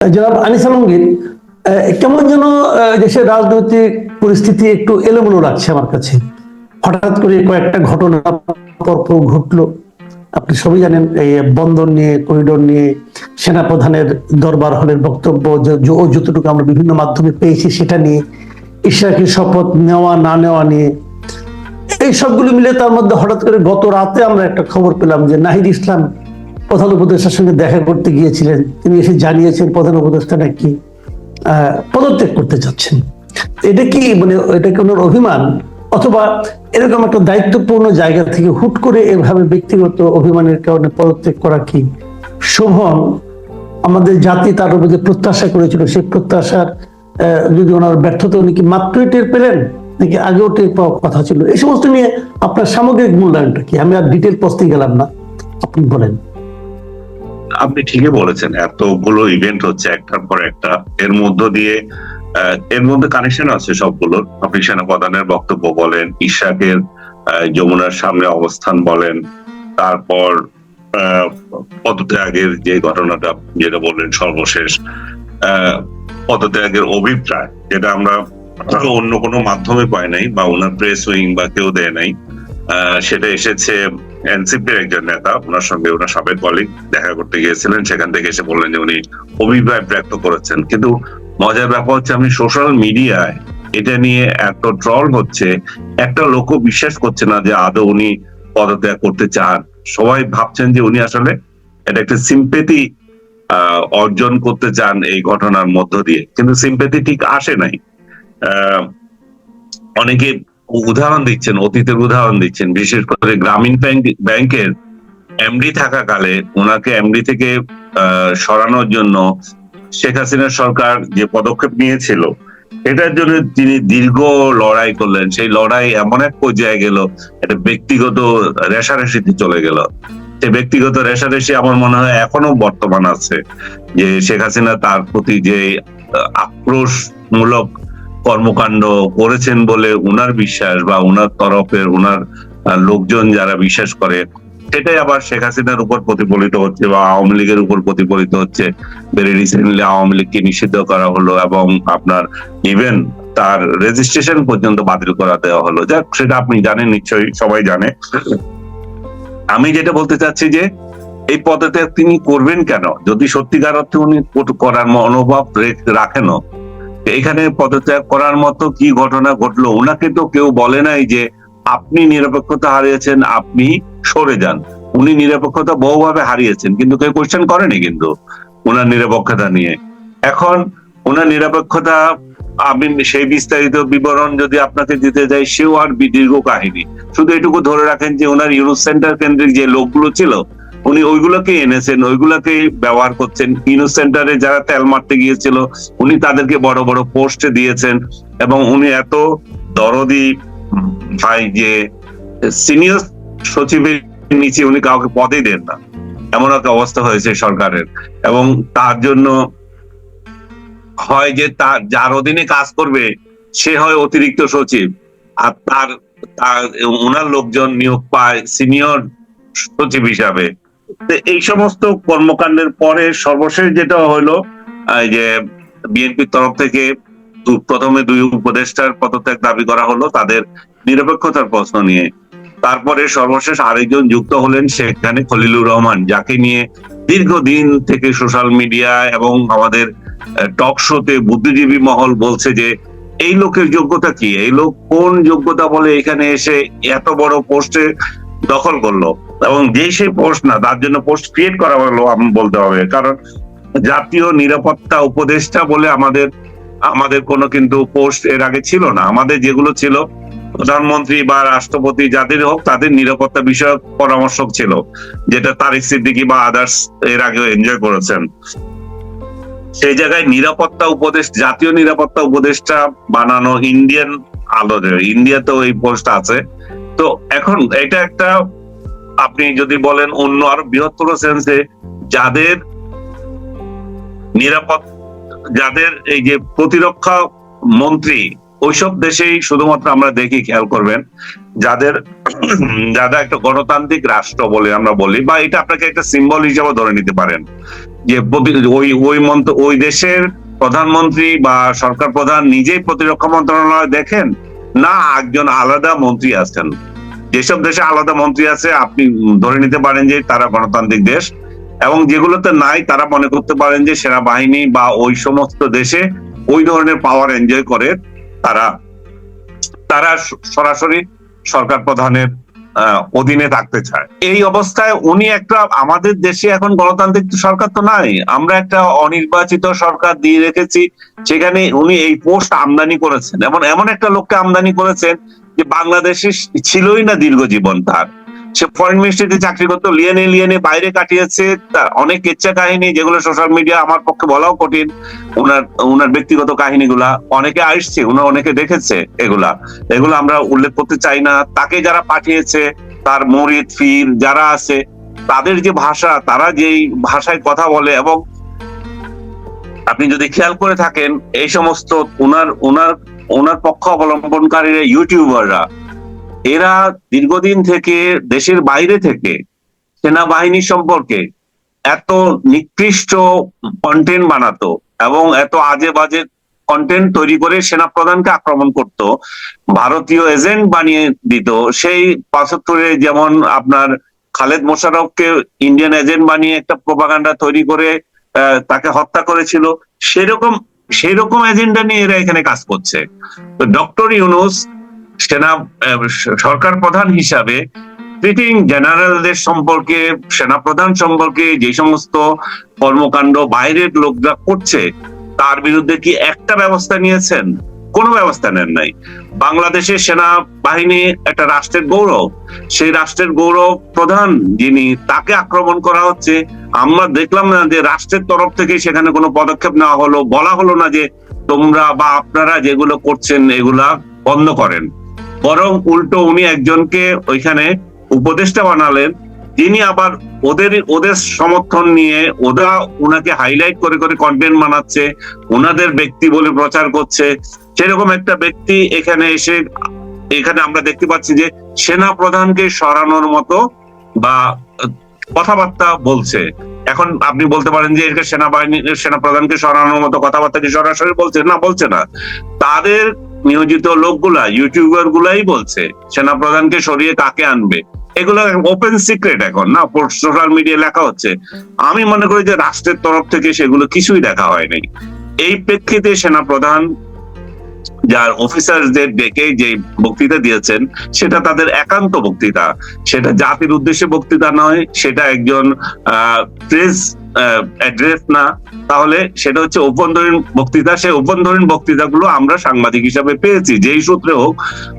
জনাব আনিস আলমগীর কেমন যেন দেশের রাজনৈতিক পরিস্থিতি একটু এলোমেলো লাগছে আমার কাছে। হঠাৎ করে কয়েকটা ঘটনা পরপর ঘটলো। আপনি সবই জানেন এই বন্দর নিয়ে, করিডোর নিয়ে, সেনাপ্রধানের দরবার হলের বক্তব্য যতটুকু আমরা বিভিন্ন মাধ্যমে পেয়েছি সেটা নিয়ে ইশরাকের শপথ নেওয়া, না নেওয়া নিয়ে, এই সবগুলো মিলে তার মধ্যে হঠাৎ করে গত রাতে আমরা একটা খবর পেলাম যে নাহিদ ইসলাম প্রধান উপদেষ্টার সঙ্গে দেখা করতে গিয়েছিলেন। তিনি এসে জানিয়েছেন প্রধান উপদেষ্টা নাকি পদত্যাগ করতে চাচ্ছেন। এটা কি মানে এটা কি ওনার অভিমান? অথবা এরকম একটা দায়িত্বপূর্ণ জায়গা থেকে হুট করে এভাবে ব্যক্তিগত অভিমানের কারণে পদত্যাগ করা কি শোভন আমাদের জাতি তার উপর যে প্রত্যাশা করেছিল, সেই প্রত্যাশার যদি ওনার ব্যর্থতা উনি কি মাত্রই টের পেলেন? নাকি আগেও টের পাওয়ার কথা ছিল? এই সমস্ত নিয়ে আপনার সামগ্রিক মূল্যায়নটা কি? আমি আর ডিটেল প্রশ্নে গেলাম না। আপনি বলেন। আপনি ঠিকই বলেছেন, এতগুলো ইভেন্ট হচ্ছে একটার পর একটা। এর মধ্য দিয়ে এর মধ্যে কানেকশন আছে সবগুলোর আপনি সেনাপ্রধানের বক্তব্য বলেন, ইশাকের যমুনার সামনে অবস্থান বলেন, তারপর পদত্যাগের যে ঘটনাটা যেটা বললেন সর্বশেষ পদত্যাগের অভিপ্রায়, যেটা আমরা অন্য কোনো মাধ্যমে পাই নাই বা ওনার প্রেস উইং বা কেউ দেয় নাই সেটা এসেছে এনসিপির একজন নেতা, ওনার সঙ্গে ওনার সাবেক কলিগ দেখা করতে গিয়েছিলেন। সেখান থেকে এসে বললেন যে উনি অভিপ্রায় ব্যক্ত করেছেন। কিন্তু মজার ব্যাপার হচ্ছে, আমি সোশ্যাল মিডিয়ায় এটা নিয়ে এত ট্রল হচ্ছে, একটা লোক বিশ্বাস করছে না যে আদৌ উনি পদত্যাগ করতে চান। সবাই ভাবছেন যে উনি আসলে এটা একটা সিম্পেথি অর্জন করতে চান এই ঘটনার মধ্য দিয়ে। কিন্তু সিম্পেথি ঠিক আসে নাই। অনেকে উদাহরণ দিচ্ছেন, অতীতের উদাহরণ দিচ্ছেন। বিশেষ করে গ্রামীণ ব্যাংক, ব্যাংকের এমডি থাকাকালে ওনাকে এমডি থেকে সরানোর জন্য শেখ হাসিনার সরকার যে পদক্ষেপ নিয়েছিল, এটার জন্য তিনি দীর্ঘ লড়াই করলেন। সেই লড়াই এমন এক পর্যায়ে গেল, একটা ব্যক্তিগত রেশারেশিতে চলে গেল। সে ব্যক্তিগত রেশারেশি আমার মনে হয় এখনও বর্তমান আছে, যে শেখ হাসিনা তার প্রতি যে আক্রোশমূলক কর্মকাণ্ড করেছেন বলে উনার বিশ্বাস বা উনার তরফের উনার লোকজন যারা বিশ্বাস করে, সেটাই আবার শেখ হাসিনার উপর প্রতিফলিত হচ্ছে বা আওয়ামী লীগের উপর প্রতিফলিত হচ্ছে। ভেরি রিসেন্টলি আওয়ামী লীগকে নিষিদ্ধ করা হলো এবং আপনার ইভেন তার রেজিস্ট্রেশন পর্যন্ত বাতিল করা দেওয়া হলো। যাক, সেটা আপনি জানেন, নিশ্চয়ই সবাই জানে। আমি যেটা বলতে চাচ্ছি যে, এই পদত্যাগ তিনি করবেন কেন? যদি সত্যিকার অর্থে উনি করার মনোভাব রেখ- রাখেনও এখানে পদত্যাগ করার মতো কি ঘটনা ঘটলো? ওনাকে তো কেউ বলে নাই যে আপনি নিরপেক্ষতা হারিয়েছেন, আপনি সরে যান। উনি নিরপেক্ষতা বহুভাবে হারিয়েছেন, কিন্তু কেউ কোশ্চেন করেনি কিন্তু ওনার নিরপেক্ষতা নিয়ে। এখন ওনার নিরপেক্ষতা, আমি সেই বিস্তারিত বিবরণ যদি আপনাকে দিতে যাই, সেও আর দীর্ঘ কাহিনী শুধু এটুকু ধরে রাখেন যে ওনার ইউনুস সেন্টার কেন্দ্রিক যে লোকগুলো ছিল উনি ওইগুলোকে এনেছেন, ওইগুলোকে ব্যবহার করছেন। ইউনুস সেন্টারে যারা তেল মারতে গিয়েছিল, উনি তাদেরকে বড় বড় পোস্টে দিয়েছেন এবং উনি এত দরদি ভাই যে সিনিয়র সচিবের নিচে উনি কাউকে পদই দেন না। এমন একটা অবস্থা হয়েছে সরকারের এবং তার জন্য হয় যে তার, যার অধীনে কাজ করবে, সে হয় অতিরিক্ত সচিব। আর তার ওনার লোকজন নিয়োগ পায় সিনিয়র সচিব হিসাবে। এই সমস্ত কর্মকাণ্ডের পরে সর্বশেষ যেটা হলো যে বিএনপির তরফ থেকে প্রথমে দুই উপদেষ্টার পদত্যাগ দাবি করা হলো তাদের নিরপেক্ষতার প্রশ্ন নিয়ে। তারপরে সর্বশেষ আরেকজন যুক্ত হলেন সেখানে খলিলুর রহমান, যাকে নিয়ে দীর্ঘদিন থেকে সোশ্যাল মিডিয়া এবং আমাদের টক শোতে বুদ্ধিজীবী মহল বলছে যে, এই লোকের যোগ্যতা কি? এই লোক কোন যোগ্যতা বলে এখানে এসে এত বড় পোস্টে দখল করল। এবং যে সেই পোস্ট না, তার জন্য পোস্ট ক্রিয়েট করা হলো বলতে হবে। কারণ জাতীয় নিরাপত্তা উপদেষ্টা বলে আমাদের আমাদের কোনো কিন্তু পোস্ট এর আগে ছিল না। আমাদের যেগুলো ছিল, প্রধানমন্ত্রী বা রাষ্ট্রপতি যাদের হোক, তাদের নিরাপত্তা বিষয়ক পরামর্শক ছিল, যেটা তারিক সিদ্দিকি বা আদার্স এর আগেও এনজয় করেছেন। সেই জায়গায় নিরাপত্তা উপদেশ জাতীয় নিরাপত্তা উপদেষ্টা বানানো ইন্ডিয়ান আলোদের ইন্ডিয়াতেও এই পোস্ট আছে। তো এখন এটা একটা, আপনি যদি বলেন অন্য আরও বৃহত্তর সেন্সে যাদের নিরাপদ, যাদের এই যে প্রতিরক্ষা মন্ত্রী, ওইসব দেশেই শুধুমাত্র আমরা দেখি, খেয়াল করবেন, যাদের যারা একটা গণতান্ত্রিক রাষ্ট্র বলে আমরা বলি, বা এটা আপনাকে একটা সিম্বল হিসেবে ধরে নিতে পারেন, যে ওই ওই মন্ত্র, ওই দেশের প্রধানমন্ত্রী বা সরকার প্রধান নিজেই প্রতিরক্ষা মন্ত্রণালয় দেখেন, না একজন আলাদা মন্ত্রী আছেন। যেসব দেশে আলাদা মন্ত্রী আছে, আপনি ধরে নিতে পারেন যে তারা গণতান্ত্রিক দেশ এবং যেগুলোতে নাই তারা মনে করতে পারেন যে সেনাবাহিনী বা ওই সমস্ত দেশে ওই ধরনের পাওয়ার এনজয় করে তারা। তারা সরাসরি সরকার প্রধানের অধীনে থাকতে চায়। এই অবস্থায় উনি একটা, আমাদের দেশে এখন গণতান্ত্রিক সরকার তো নাই। আমরা একটা অনির্বাচিত সরকার দিয়ে রেখেছি, সেখানে উনি এই পোস্ট আমদানি করেছেন। এমন এমন একটা লোককে আমদানি করেছেন যে বাংলাদেশে ছিলই না দীর্ঘ জীবন তার। সে ফরেন মিনিস্ট্রিতে চাকরি করতো, লিয়েনে লিয়েনে বাইরে কাটিয়েছে, তার অনেক কেচ্ছা কাহিনী যেগুলো সোশ্যাল মিডিয়া আমার পক্ষে বলাও কঠিন। ওনার ওনার ব্যক্তিগত কাহিনীগুলা অনেকে আসছে ওনার অনেকে দেখেছে এগুলা। এগুলো আমরা উল্লেখ করতে চাই না। তাকে যারা পাঠিয়েছে, তার মরিদ, ফির যারা আছে, তাদের যে ভাষা, তারা যেই ভাষায় কথা বলে এবং আপনি যদি খেয়াল করে থাকেন, এই সমস্ত উনার ওনার ওনার পক্ষ অবলম্বনকারীরা ইউটিউবাররা, এরা দীর্ঘদিন থেকে দেশের বাইরে থেকে সেনাবাহিনী সম্পর্কে এত নিকৃষ্ট কন্টেন্ট বানাতো এবং এত আজে বাজে কন্টেন্ট তৈরি করে সেনা প্রধানকে আক্রমণ করত, ভারতীয় এজেন্ট বানিয়ে দিত, সেই পাঁচাত্তরে যেমন আপনার খালেদ মোশারফকে ইন্ডিয়ান এজেন্ট বানিয়ে একটা প্রোপাগান্ডা তৈরি করে তাকে হত্যা করেছিল, সেরকম সেরকম এজেন্ডা নিয়ে এরা এখানে কাজ করছে। তো ডক্টর ইউনুস, সেনা সরকার প্রধান হিসাবে ট্রিটিং জেনারেলদের সম্পর্কে সেনাপ্রধান সম্পর্কে যে সমস্ত কর্মকাণ্ড বাইরের লোকরা করছে, তার বিরুদ্ধে কি একটা ব্যবস্থা নিয়েছেন? কোনো ব্যবস্থা নেন নাই। বাংলাদেশের সেনাবাহিনী একটা রাষ্ট্রের গৌরব। সেই রাষ্ট্রের গৌরব প্রধান যিনি, তাকে আক্রমণ করা হচ্ছে। আমরা দেখলাম না যে রাষ্ট্রের তরফ থেকে সেখানে কোনো পদক্ষেপ নেওয়া হলো। বলা হলো না যে তোমরা বা আপনারা যেগুলো করছেন, এগুলা বন্ধ করেন। বরং উল্টো উনি একজনকে ওইখানে উপদেষ্টা বানালেন। যিনি আবার ওদের ওদের সমর্থন নিয়ে, ওরা ওনাকে হাইলাইট করে করে কন্টেন্ট বানাচ্ছে ওনাদের ব্যক্তি বলে প্রচার করছে। সেরকম একটা ব্যক্তি এখানে এসে, এখানে আমরা দেখতে পাচ্ছি যে সেনা প্রধানকে সরানোর মতো বা কথাবার্তা বলছে। এখন আপনি বলতে পারেন যে এটা সেনাবাহিনীর সেনা প্রধানকে সরানোর মতো কথাবার্তা কি সরাসরি বলছে, না বলছে না। তাদের নিয়োজিত লোকগুলা ইউটিউবার গুলাই বলছে সেনা প্রধানকে সরিয়ে কাকে আনবে? এগুলো ওপেন সিক্রেট এখন, না? সোশ্যাল মিডিয়া লেখা হচ্ছে। আমি মনে করি যে রাষ্ট্রের তরফ থেকে সেগুলো কিছুই দেখা হয়নি। এই প্রেক্ষিতে সেনা প্রধান যার অফিসারদের ডেকে যে বক্তৃতা দিয়েছেন, সেটা তাদের একান্ত বক্তৃতা। সেটা জাতির উদ্দেশ্যে বক্তৃতা নয়, সেটা একজন প্রেস অ্যাড্রেস না। তাহলে সেটা হচ্ছে অভ্যন্তরীণ বক্তৃতা। সেই অভ্যন্তরীণ বক্তৃতাগুলো আমরা সাংবাদিক হিসাবে পেয়েছি। যেই সূত্রে হোক,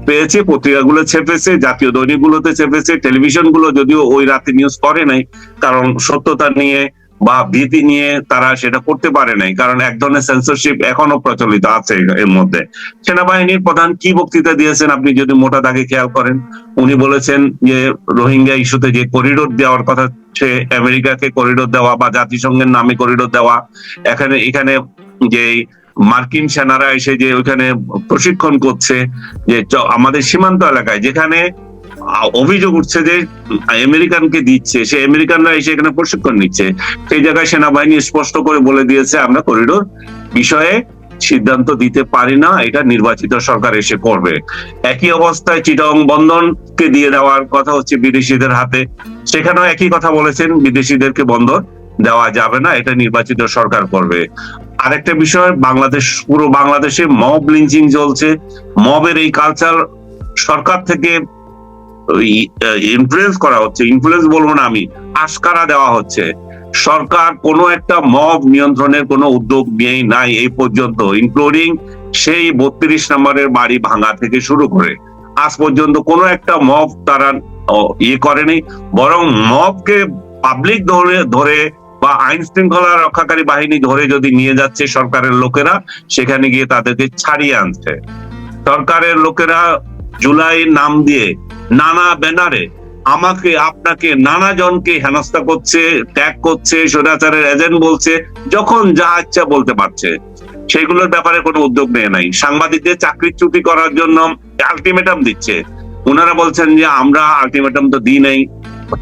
পেয়েছে, পত্রিকাগুলো ছেপেছে, জাতীয় দৈনিকগুলোতে ছেপেছে টেলিভিশনগুলো যদিও ওই রাতে নিউজ করে নাই, কারণ সত্যতা নিয়ে বা ভীতি নিয়ে তারা সেটা করতে পারে নাই, কারণ এক ধরনের সেন্সরশিপ এখনও প্রচলিত আছে এর মধ্যে। সেনাবাহিনীর প্রধান কি বক্তৃতা দিয়েছেন, আপনি যদি মোটা দাগে খেয়াল করেন? উনি বলেছেন যে, রোহিঙ্গা ইস্যুতে যে করিডোর দেওয়ার কথা, সে আমেরিকাকে করিডোর দেওয়া বা জাতিসংঘের নামে করিডোর দেওয়া, এখানে এখানে যে মার্কিন সেনারা এসে যে ওইখানে প্রশিক্ষণ করছে, যে আমাদের সীমান্ত এলাকায়, যেখানে অভিযোগ উঠছে যে আমেরিকানকে দিচ্ছে। সে আমেরিকানরা এসে এখানে প্রশিক্ষণ নিচ্ছে। সেই জায়গায় সেনাবাহিনী স্পষ্ট করে বলে দিয়েছে, আমরা করিডোর বিষয়ে সিদ্ধান্ত দিতে পারি না, এটা নির্বাচিত সরকার এসে করবে। একই অবস্থায় চিটং বন্দরকে দিয়ে দেওয়ার কথা হচ্ছে বিদেশিদের হাতে। সেখানেও একই কথা বলেছেন, বিদেশিদেরকে বন্দর দেওয়া যাবে না, এটা নির্বাচিত সরকার করবে। আরেকটা বিষয়, বাংলাদেশ, পুরো বাংলাদেশে মব লিঞ্চিং চলছে। মবের এই কালচার সরকার থেকে ইনফ্লুয়েন্স করা হচ্ছে। ইনফ্লুয়েন্স বলব না আমি, আশকারা দেওয়া হচ্ছে। সরকার কোনো একটা মব নিয়ন্ত্রণের কোনো উদ্যোগ নিয়েই নাই এই পর্যন্ত ইনক্লুডিং সেই বত্রিশ নম্বরের বাড়ি ভাঙা থেকে শুরু করে। আজ পর্যন্ত কোনো একটা মব তারা ইয়ে করেনি। বরং মবকে পাবলিক ধরে ধরে বা আইন শৃঙ্খলা রক্ষাকারী বাহিনী ধরে যদি নিয়ে যাচ্ছে সরকারের লোকেরা, সেখানে গিয়ে তাদেরকে ছাড়িয়ে আনছে। সরকারের লোকেরা জুলাই নাম দিয়ে নানা ব্যানারে আমাকে, আপনাকে নানা জনকে হেনস্থা করছে ট্যাগ করছে, স্বৈরাচারের এজেন্ট বলছে, যখন যা ইচ্ছা বলতে পারছে। সেগুলোর ব্যাপারে কোনো উদ্যোগ নেয় নাই। সাংবাদিকদের চাকরিচ্যুতি করার জন্য আলটিমেটাম দিচ্ছে। ওনারা বলছেন যে, আমরা আলটিমেটাম তো দিই নাই,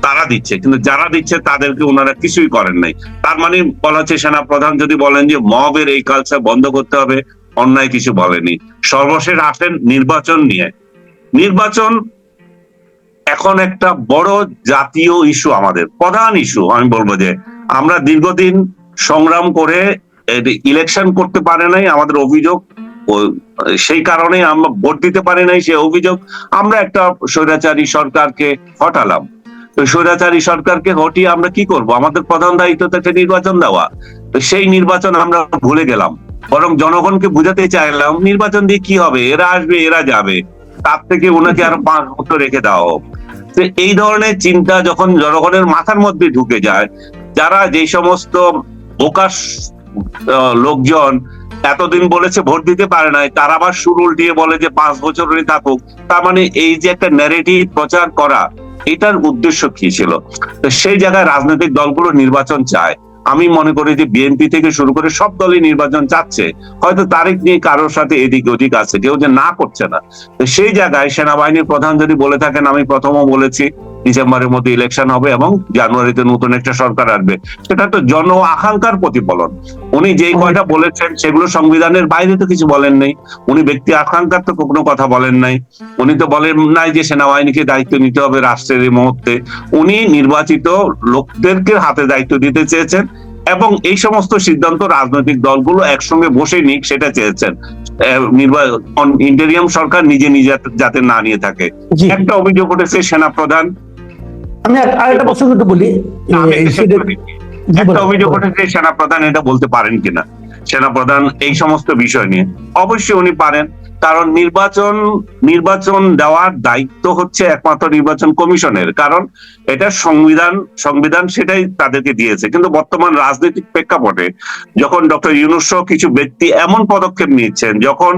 তারা দিচ্ছে। কিন্তু যারা দিচ্ছে, তাদেরকে ওনারা কিছুই করেন নাই। তার মানে বলা হচ্ছে সেনা প্রধান যদি বলেন যে, মবের এই কালচার বন্ধ করতে হবে, অন্যায় কিছু বলেনি। সর্বশেষ আসেন নির্বাচন নিয়ে। নির্বাচন এখন একটা বড় জাতীয় ইস্যু আমাদের, প্রধান ইস্যু আমি বলব যে আমরা দীর্ঘদিন সংগ্রাম করে ইলেকশন করতে পারে নাই, আমাদের অভিযোগ সেই কারণে আমরা ভোট দিতে পারি নাই সেই অভিযোগ, আমরা একটা স্বৈরাচারী সরকারকে হটালাম। তো স্বৈরাচারী সরকারকে হটিয়ে আমরা কি করব? আমাদের প্রধান দায়িত্ব তো একটা নির্বাচন দেওয়া। তো সেই নির্বাচন আমরা ভুলে গেলাম। বরং জনগণকে বুঝাতে চাইলাম, নির্বাচন দিয়ে কি হবে, এরা আসবে, এরা যাবে, তার থেকে ওনাকে আরও পাঁচ বছর রেখে দেওয়া হোক। তো এই ধরনের চিন্তা যখন জনগণের মাথার মধ্যে ঢুকে যায়, যারা যে সমস্ত প্রকাশ লোকজন এতদিন বলেছে ভোট দিতে পারে নাই, তারা আবার সুর উল্টিয়ে বলে যে পাঁচ বছর থাকুক। তার মানে এই যে একটা ন্যারেটিভ প্রচার করা, এটার উদ্দেশ্য কি ছিল? সেই জায়গায় রাজনৈতিক দলগুলো নির্বাচন চায়। আমি মনে করি যে বিএনপি থেকে শুরু করে সব দলই নির্বাচন চাচ্ছে। হয়তো তারিখ নিয়ে কারোর সাথে এদিক ওদিক আছে, কেউ যে না করছে না। সেই জায়গায় সেনাবাহিনীর প্রধান যদি বলে থাকেন, আমি প্রথমও বলেছি ডিসেম্বরের মধ্যে ইলেকশন হবে এবং জানুয়ারিতে নতুন একটা সরকার আসবে। সেটা তো জন আকাঙ্ক্ষার প্রতিফলন। উনি যেই কয়টা বলেছেন সেগুলো সংবিধানের বাইরে তো কিছু বলেন নাই। উনি ব্যক্তি আকাঙ্ক্ষার তো কোনো কথা বলেন নাই। উনি তো বলেন নাই যে সেনাবাহিনীকে দায়িত্ব নিতে হবে রাষ্ট্রের এই মুহূর্তে। উনি নির্বাচিত লোকদেরকে হাতে দায়িত্ব দিতে চেয়েছেন এবং এই সমস্ত সিদ্ধান্ত রাজনৈতিক দলগুলো একসঙ্গে বসে নিক সেটা চেয়েছেন। নির্বাচন ইন্টেরিয়াম সরকার নিজে নিজে যাতে না নিয়ে থাকে। একটা অভিযোগ উঠেছে সেনা প্রধান আমি আরেকটা প্রশ্ন বলি। একটা অভিযোগ উঠেছে এটা বলতে পারেন কিনা। সেনা প্রধান এই সমস্ত বিষয় নিয়ে। অবশ্যই উনি পারেন কারণ নির্বাচন নির্বাচন দেওয়ার দায়িত্ব হচ্ছে একমাত্র নির্বাচন কমিশনের। কারণ এটা সংবিধান সংবিধান সেটাই তাদেরকে দিয়েছে। কিন্তু বর্তমান রাজনৈতিক প্রেক্ষাপটে যখন ডক্টর ইউনুস কিছু ব্যক্তি এমন পদক্ষেপ নিচ্ছেন যখন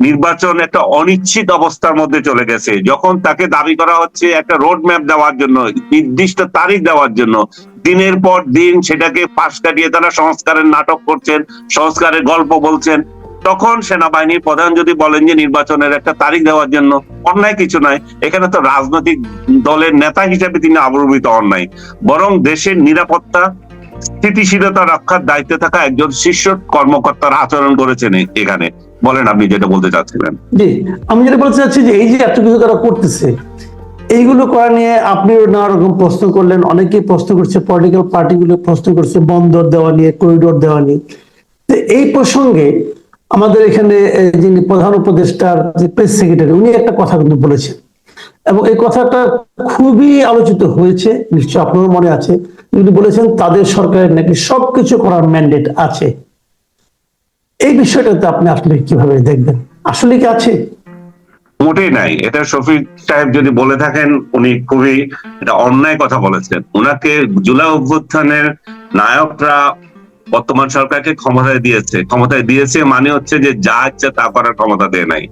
নির্বাচন একটা অনিশ্চিত অবস্থার মধ্যে চলে গেছে। যখন তাকে দাবি করা হচ্ছে একটা রোড ম্যাপ দেওয়ার জন্য, নির্দিষ্ট তারিখ দেওয়ার জন্য, দিনের পর দিন সেটাকে পাশ কাটিয়ে তারা সংস্কারের নাটক করছেন, সংস্কারের গল্প বলছেন। তখন সেনাবাহিনীর প্রধান যদি বলেন যে নির্বাচনের একটা তারিখ দেওয়ার জন্য, অন্যায় কিছু নয়। এখানে তো রাজনৈতিক দলের নেতা হিসেবে তিনি আবির্ভূত অন্যায় বরং দেশের নিরাপত্তা, স্থিতিশীলতা রক্ষার দায়িত্বে থাকা একজন শীর্ষ কর্মকর্তার আচরণ করেছেন এখানে। বলেন আপনি যেটা বলতে চাচ্ছিলেন। জি, আমি যেটা বলতে চাচ্ছি যে এই যে এত কিছু তারা করতেছে, এইগুলো করা নিয়ে আপনিও নানা রকম প্রশ্ন করলেন, অনেকেই প্রশ্ন করছে পলিটিক্যাল পার্টিগুলো প্রশ্ন করছে, বন্দর দেওয়া নিয়ে করিডোর দেওয়া নিয়ে। তো এই প্রসঙ্গে আমাদের এখানে যিনি প্রধান উপদেষ্টার যে প্রেস সেক্রেটারি উনি একটা কথা কিন্তু বলেছেন। এবং এই কথাটা খুবই আলোচিত হয়েছে নিশ্চয় আপনারও মনে আছে। উনি বলেছেন, তাদের সরকারের নাকি সবকিছু করার ম্যান্ডেট আছে। এই বিষয়টাতে আপনি আসলে কীভাবে দেখবেন? আসলে কি আছে? মোটেই নাই। এটা শফিক সাহেব যদি বলে থাকেন, উনি খুবই এটা অন্যায় কথা বলেছেন। উনাকে জুলাই অভ্যুত্থানের নায়করা বর্তমান সরকারকে ক্ষমতায় দিয়েছে। ক্ষমতায় দিয়েছে মানে হচ্ছে যে যা ইচ্ছা তা করার ক্ষমতা দেয় নাই।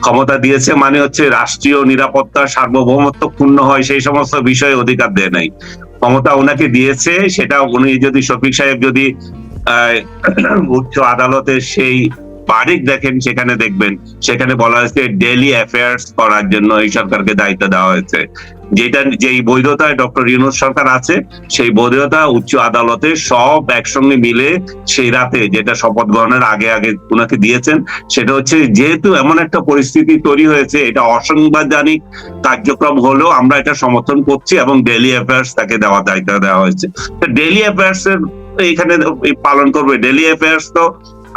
ক্ষমতা দিয়েছে মানে হচ্ছে রাষ্ট্রীয় নিরাপত্তা, সার্বভৌমত্ব ক্ষুণ্ণ হয় সেই সমস্ত বিষয়ে অধিকার দেয় নাই। ক্ষমতা ওনাকে দিয়েছে, সেটা উনি যদি শফিক সাহেব যদি উচ্চ আদালতের সেই বারিক দেখেন, সেখানে দেখবেন। সেখানে বলা হয়েছে ডেলি অ্যাফেয়ার্স করার জন্য এই সরকারকে দায়িত্ব দেওয়া হয়েছে। যেটা যেই বৈধতায় ডক্টর ইউনুস সরকার আছে, সেই বৈধতা উচ্চ আদালতে সব একসঙ্গে মিলে সেই রাতে যেটা শপথ গ্রহণের আগে আগে ওনাকে দিয়েছেন, সেটা হচ্ছে যেহেতু এমন একটা পরিস্থিতি তৈরি হয়েছে, এটা অসাংবিধানিক কার্যক্রম হলেও আমরা এটা সমর্থন করছি এবং ডেলি অ্যাফেয়ার্স তাকে দেওয়ার দায়িত্ব দেওয়া হয়েছে। ডেলি অ্যাফেয়ার্স এর এখানে পালন করবে ডেলি অ্যাফেয়ার্স তো।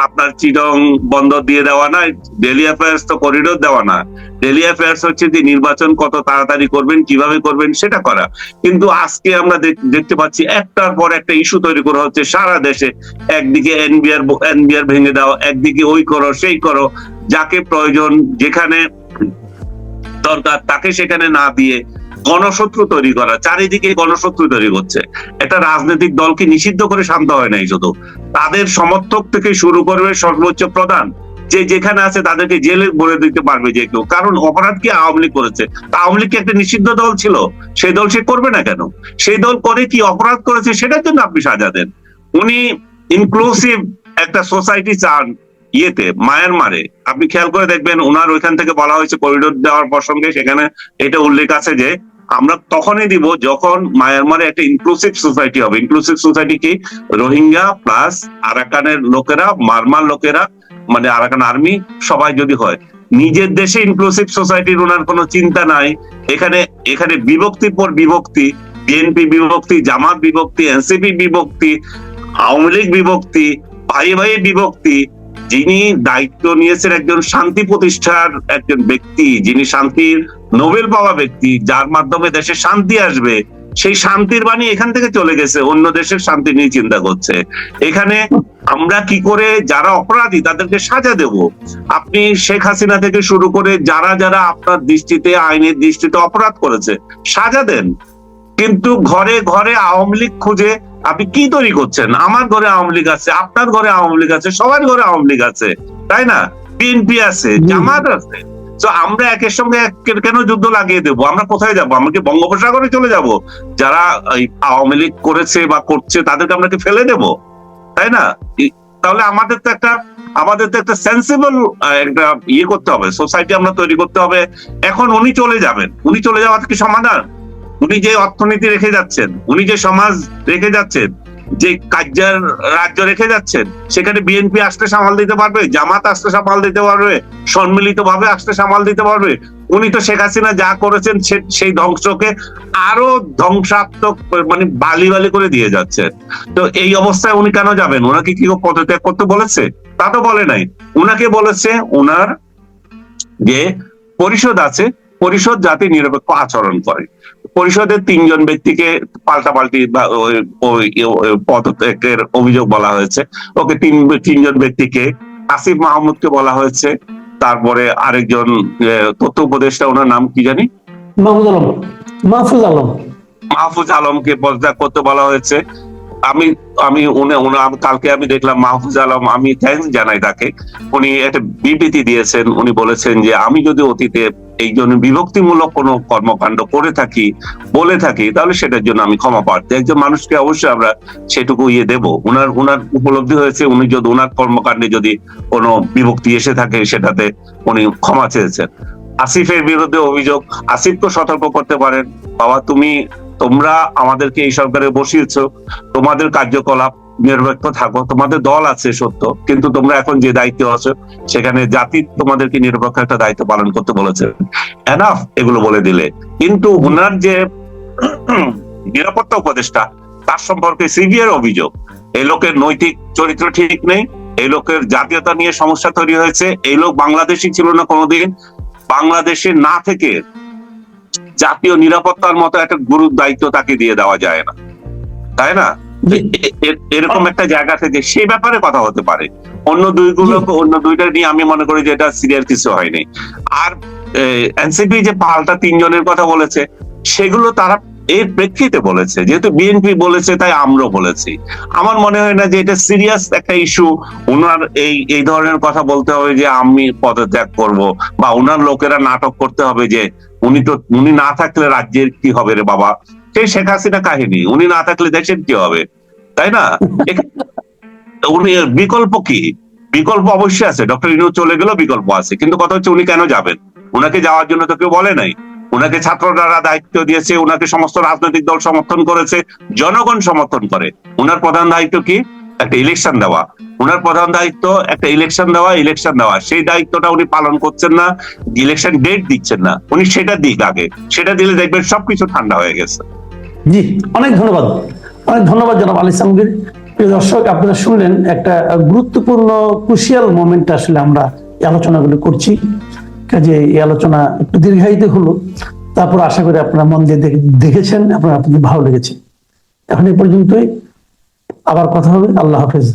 আপনার চিটং বন্দর দিয়ে দেওয়া না ডেলি অ্যাফেয়ার্স তো করিডোর দেওয়া না। ডেলি অ্যাফেয়ার্স হচ্ছে যে নির্বাচন কত তাড়াতাড়ি করবেন, কীভাবে করবেন, সেটা করা। কিন্তু আজকে আমরা দেখতে পাচ্ছি একটার পর একটা ইস্যু তৈরি করা হচ্ছে সারা দেশে। একদিকে এনবিআর এনবিআর ভেঙে দাও, একদিকে ওই করো, সেই করো। যাকে প্রয়োজন যেখানে দরকার তাকে সেখানে না দিয়ে গণশত্রু তৈরি করা, চারিদিকে গণশত্রু তৈরি করছে। একটা রাজনৈতিক দলকে নিষিদ্ধ করে শান্ত হয় নাই শুধু? তাদের সমর্থক থেকে শুরু করবে সর্বোচ্চ প্রধান। যে যেখানে আছে তাদেরকে জেলে ভরে দিতে পারবে যে কেউ। কারণ অপরাধ কি আওয়ামী লীগ করেছে? আওয়ামী লীগ একটা নিষিদ্ধ দল ছিল? সেই দল সে করবে না কেন? সেই দল করে কি অপরাধ করেছে? সেটার জন্য আপনি সাজা দেন। উনি ইনক্লুসিভ একটা সোসাইটি চান। ইয়েতে, মায়ানমারে। আপনি খেয়াল করে দেখবেন ওনার ওইখান থেকে বলা হয়েছে করিডোর দেওয়ার প্রসঙ্গে, সেখানে এটা উল্লেখ আছে যে, আমরা তখনই দিব যখন মায়ানমারে একটা ইনক্লুসিভ সোসাইটি হবে। ইনক্লুসিভ সোসাইটি কি? রোহিঙ্গা প্লাস আরাকানের লোকেরা, মারমার লোকেরা মানে আরাকান আর্মি সবাই যদি হয়। নিজের দেশে ইনক্লুসিভ সোসাইটির ওনার কোনো চিন্তা নাই। এখানে এখানে বিভক্তির পর বিভক্তি বিএনপি বিভক্তি, জামাত বিভক্তি এনসিপি বিভক্তি, আওয়ামী লীগ বিভক্তি ভাই ভাই বিভক্তি যিনি দায়িত্ব নিয়েছেন একজন শান্তি প্রতিষ্ঠার একজন ব্যক্তি, যিনি শান্তির নোবেল পাওয়া ব্যক্তি, যার মাধ্যমে দেশে শান্তি আসবে, সেই শান্তির বাণী এখান থেকে চলে গেছে, অন্য দেশের শান্তি নিয়ে চিন্তা করছে। এখানে আমরা কি করে যারা অপরাধী তাদেরকে সাজা দেব? আপনি শেখ হাসিনা থেকে শুরু করে যারা যারা আপনার দৃষ্টিতে, আইনের দৃষ্টিতে অপরাধ করেছে, সাজা দেন। কিন্তু ঘরে ঘরে আওয়ামী লীগ খুঁজে আপনি কি তৈরি করছেন? আমার ঘরে আওয়ামী লীগ আছে আপনার ঘরে আওয়ামী লীগ আছে সবার ঘরে আওয়ামী লীগ আছে তাই না? বিএনপি আছে জামাত আছে। তো আমরা একের সঙ্গে কেন যুদ্ধ লাগিয়ে দেবো? আমরা কোথায় যাব? আমরা কি বঙ্গোপসাগরে চলে যাব? যারা আওয়ামী লীগ করেছে বা করছে তাদেরকে আমরা কি ফেলে দেব? তাই না? তাহলে আমাদের তো একটা আমাদের তো একটা সেন্সিবল একটা ইয়ে করতে হবে। সোসাইটি আমরা তৈরি করতে হবে। এখন উনি চলে যাবেন। উনি চলে যাওয়া কি সমাধান? উনি যে অর্থনীতি রেখে যাচ্ছেন, উনি যে সমাজ রেখে যাচ্ছেন, যে কার্যার রাজ্য রেখে যাচ্ছেন, সেখানে বিএনপি আসতে সামাল দিতে পারবে, জামাত আসতে সামাল দিতে পারবে সম্মিলিত ভাবে আসতে সামাল দিতে পারবে। উনি তো শেখ হাসিনা যা করেছেন সেই ধ্বংসকে আরও ধ্বংসাত্মক মানে বালি বালি করে দিয়ে যাচ্ছেন। তো এই অবস্থায় উনি কেন যাবেন? ওনাকে কি পদত্যাগ করতে বলেছে? তা তো বলে নাই। উনাকে বলেছে ওনার যে পরিষদ আছে, পরিষদ যাতে নিরপেক্ষ আচরণ করে। পরিষদের তিনজন ব্যক্তিকে পাল্টাপাল্টি পদত্যাগের অভিযোগ বলা হয়েছে। ওকে তিন তিনজন ব্যক্তিকে আসিফ মাহমুদকে বলা হয়েছে। তারপরে আরেকজন তথ্য উপদেষ্টা ওনার নাম কি জানি? মাহফুজ আলম। মাহফুজ আলম। মাহফুজ আলমকে পদত্যাগ করতে বলা হয়েছে। আমি আমি উনি- কালকে আমি দেখলাম মাহফুজ আলম, আমি থ্যাঙ্কস জানাই তাকে। উনি একটা বিবৃতি দিয়েছেন, উনি বলেছেন যে আমি যদি অতীতে এই জন্য বিভক্তিমূলক কোনো কর্মকাণ্ড করে থাকি, বলে থাকি, তাহলে সেটার জন্য আমি ক্ষমা প্রার্থী একজন মানুষকে অবশ্যই আমরা সেটুকু ইয়ে দেব। উনার উনার উপলব্ধি হয়েছে, উনি যদি, উনার কর্মকাণ্ডে যদি কোনো বিভক্তি এসে থাকে, সেটাতে উনি ক্ষমা চেয়েছেন। আসিফের বিরুদ্ধে অভিযোগ আসিফকে সতর্ক করতে পারেন। বাবা, তুমি তোমরা আমাদেরকে এই সরকারে বসিয়েছো, তোমাদের কার্যকলাপ নিরপেক্ষ থাকো, তোমাদের দল আছে সত্য, কিন্তু তোমরা এখন যে দায়িত্ব আছো, সেখানে জাতি তোমাদেরকে নিরপেক্ষ একটা দায়িত্ব পালন করতে বলেছে এনাফ এগুলো বলে দিলে। কিন্তু ওনার যে নিরাপত্তা উপদেষ্টা, তার সম্পর্কে সিভিয়ার অভিযোগ, এই লোকের নৈতিক চরিত্র ঠিক নেই, এই লোকের জাতীয়তা নিয়ে সমস্যা তৈরি হয়েছে, এই লোক বাংলাদেশি ছিল না কোনোদিন, বাংলাদেশে না থেকে জাতীয় নিরাপত্তার মতো একটা গুরুর দায়িত্ব তাকে দিয়ে দেওয়া যায় না। তাই না? এরকম একটা জায়গা থেকে সেই ব্যাপারে কথা হতে পারে। অন্য দুইগুলো অন্য দুইটা নিয়ে আমি মনে করি যে এটা সিরিয়াল কিছু হয়নি। আর এনসিপি যে পাল্টা তিনজনের কথা বলেছে সেগুলো তারা এর প্রেক্ষিতে বলেছে, যেহেতু বিএনপি বলেছে, তাই আমরাও বলেছি। আমার মনে হয় না যে এটা সিরিয়াস একটা ইস্যু ওনার এই এই ধরনের কথা বলতে হবে যে, আমি পদত্যাগ করব, বা ওনার লোকেরা নাটক করতে হবে যে, উনি তো, উনি না থাকলে রাজ্যের কি হবে রে বাবা? সেই শেখ হাসিনা কাহিনী, উনি না থাকলে দেশের কি হবে? তাই না? উনি, বিকল্প কি? বিকল্প অবশ্যই আছে। ডক্টর ইনু চলে গেলেও বিকল্প আছে। কিন্তু কথা হচ্ছে উনি কেন যাবেন? ওনাকে যাওয়ার জন্য তো কেউ বলে নাই। উনাকে ছাত্ররা দায়িত্ব দিয়েছে, ওনাকে সমস্ত রাজনৈতিক দল সমর্থন করেছে, জনগণ সমর্থন করে। ওনার প্রধান দায়িত্ব কি? একটা ইলেকশন দেওয়া। উনার প্রধান দায়িত্ব একটা ইলেকশন দেওয়া ইলেকশন দেওয়া। সেই দায়িত্বটা উনি পালন করছেন না ইলেকশন ডেট দিচ্ছেন না। উনি সেটা দিক আগে। সেটা দিলে দেখবেন সবকিছু ঠান্ডা হয়ে গেছে। জি, অনেক ধন্যবাদ। অনেক ধন্যবাদ জনাব আলী সামগীর প্রিয় দর্শক, আপনারা শুনলেন একটা গুরুত্বপূর্ণ ক্রুশিয়াল মোমেন্ট আসলে আমরা এই আলোচনাগুলো করছি। কাজে এই আলোচনা একটু দীর্ঘায়িত হলো। তারপর আশা করি আপনারা মন দিয়ে দেখেছেন, আপনার আপনাদের ভালো লেগেছে। এখন এই পর্যন্তই। আবার কথা হবে। আল্লাহ হাফেজ।